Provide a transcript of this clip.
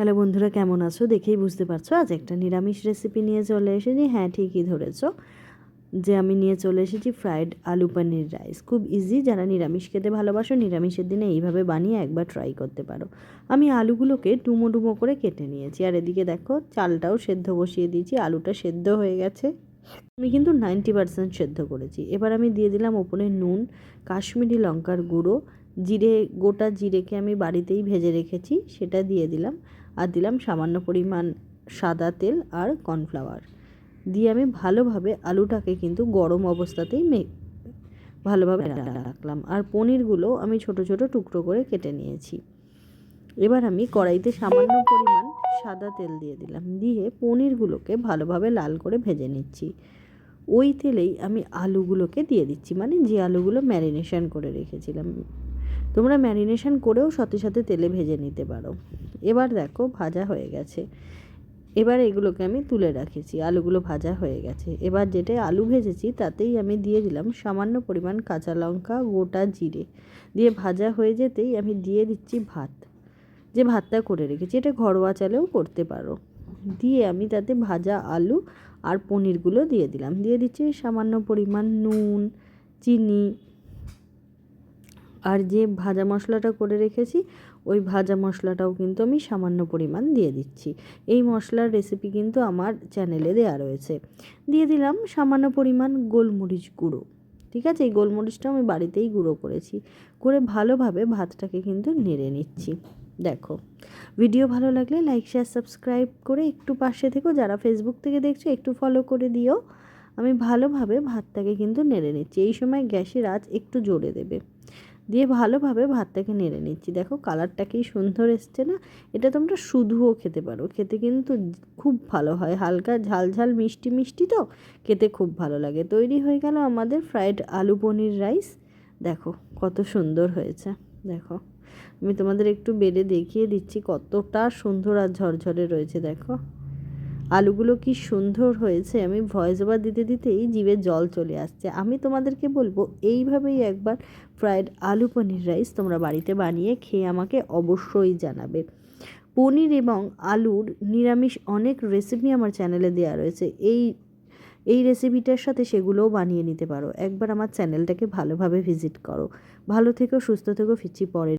Hello বন্ধুরা কেমন আছো? দেখেই বুঝতে পারছ, আজ একটা নিরামিষ রেসিপি নিয়ে চলে এসেছি। হ্যাঁ ঠিকই ধরেছো যে আমি নিয়ে চলে এসেছি ফ্রাইড আলু পনির রাইস খুব ইজি যারা নিরামিষ খেতে ভালোবাসো, নিরামিষের দিনে এইভাবে বানিয়ে একবার ট্রাই করতে পারো। আমি আলুগুলোকে ডুমো ডুমো করে কেটে নিয়েছি। আর এদিকে দেখো, চালটাও সেদ্ধ বসিয়ে দিয়েছি, আলুটা সেদ্ধ হয়ে গেছে। আমি কিন্তু নাইনটি পার্সেন্ট সেদ্ধ করেছি। এবার আমি দিয়ে দিলাম ওপরে নুন, কাশ্মীরি লঙ্কার গুঁড়ো, জিরে, গোটা জিরেকে আমি বাড়িতেই ভেজে রেখেছি, সেটা দিয়ে দিলাম। আর দিলাম সামান্য পরিমাণ সাদা তেল আর কর্নফ্লাওয়ার। দিয়ে আমি ভালোভাবে আলুটাকে কিন্তু গরম অবস্থাতেই মে ভালোভাবে রাখলাম। আর পনিরগুলো আমি ছোট ছোট টুকরো করে কেটে নিয়েছি। এবার আমি কড়াইতে সামান্য পরিমাণ সাদা তেল দিয়ে দিলাম। দিয়ে পনিরগুলোকে ভালোভাবে লাল করে ভেজে নিচ্ছি। ওই তেলেই আমি আলুগুলোকে দিয়ে দিচ্ছি। মানে যে আলুগুলো ম্যারিনেশন করে রেখেছিলাম। তোমরা ম্যারিনেশন করেও সাথে সাথে তেলে ভেজে নিতে পারো। এবার দেখো ভাজা হয়ে গেছে। এবার এগুলোকে আমি তুলে রাখেছি। আলুগুলো ভাজা হয়ে গেছে। এবার যেটা আলু ভেজেছি, তাতেই আমি দিয়ে দিলাম সামান্য পরিমাণ কাঁচা লঙ্কা, গোটা জিরে। দিয়ে ভাজা হয়ে যেতেই আমি দিয়ে দিচ্ছি ভাত। যে ভাতটা করে রেখেছি, এটা ঘরোয়া চালেও করতে পারো। দিয়ে আমি তাতে ভাজা আলু আর পনিরগুলো দিয়ে দিলাম। দিয়ে দিচ্ছি সামান্য পরিমাণ নুন, চিনি আর যে ভাজা মশলাটা করে রেখেছি, ওই ভাজা মশলাটাও কিন্তু আমি সামান্য পরিমাণ দিয়ে দিচ্ছি। এই মশলার রেসিপি কিন্তু আমার চ্যানেলে দেওয়া রয়েছে। দিয়ে দিলাম সামান্য পরিমাণ গোলমরিচ গুঁড়ো। ঠিক আছে? এই গোলমরিচটা আমি বাড়িতেই গুঁড়ো করেছি। করে ভালোভাবে ভাতটাকে কিন্তু নেড়ে নিচ্ছি। দেখো। ভিডিও ভালো লাগলে লাইক শেয়ার সাবস্ক্রাইব করে একটু পাশে থেকো। যারা ফেসবুক থেকে দেখছ, একটু ফলো করে দিও। আমি ভালোভাবে ভাতটাকে কিন্তু নেড়ে নিচ্ছি। এই সময় গ্যাসের আঁচ একটু জোরে দেবে। দিয়ে ভালোভাবে ভাতটাকে নেড়ে নিচ্ছি। দেখো কালারটা কি সুন্দর এসছে না? এটা তোমরা শুধুও খেতে পারো। খেতে কিন্তু খুব ভালো হয়। হালকা ঝাল ঝাল মিষ্টি মিষ্টি তো খেতে খুব ভালো লাগে। তৈরি হয়ে গেল আমাদের ফ্রাইড আলু পনির রাইস দেখো কত সুন্দর হয়েছে। দেখো আমি তোমাদের একটু বেড়ে দেখিয়ে দিচ্ছি কতটা সুন্দর আর ঝরঝরে রয়েছে। দেখো। আলুগুলো কি সুন্দর হয়েছে। আমি ভয়েস ওভার দিতে দিতেই জিভে জল চলে আসছে। আমি তোমাদেরকে বলব, এইভাবেই একবার ফ্রায়েড আলু পনির রাইস তোমরা বাড়িতে বানিয়ে খেয়ে আমাকে অবশ্যই জানাবে। পনির এবং আলুর নিরামিষ অনেক রেসিপি আমার চ্যানেলে দেওয়া রয়েছে। এই এই রেসিপিটার সাথে সেগুলোও বানিয়ে নিতে পারো। একবার আমার চ্যানেলটাকে ভালোভাবে ভিজিট করো। ভালো থেকো, সুস্থ থেকো, ফিরছি পরে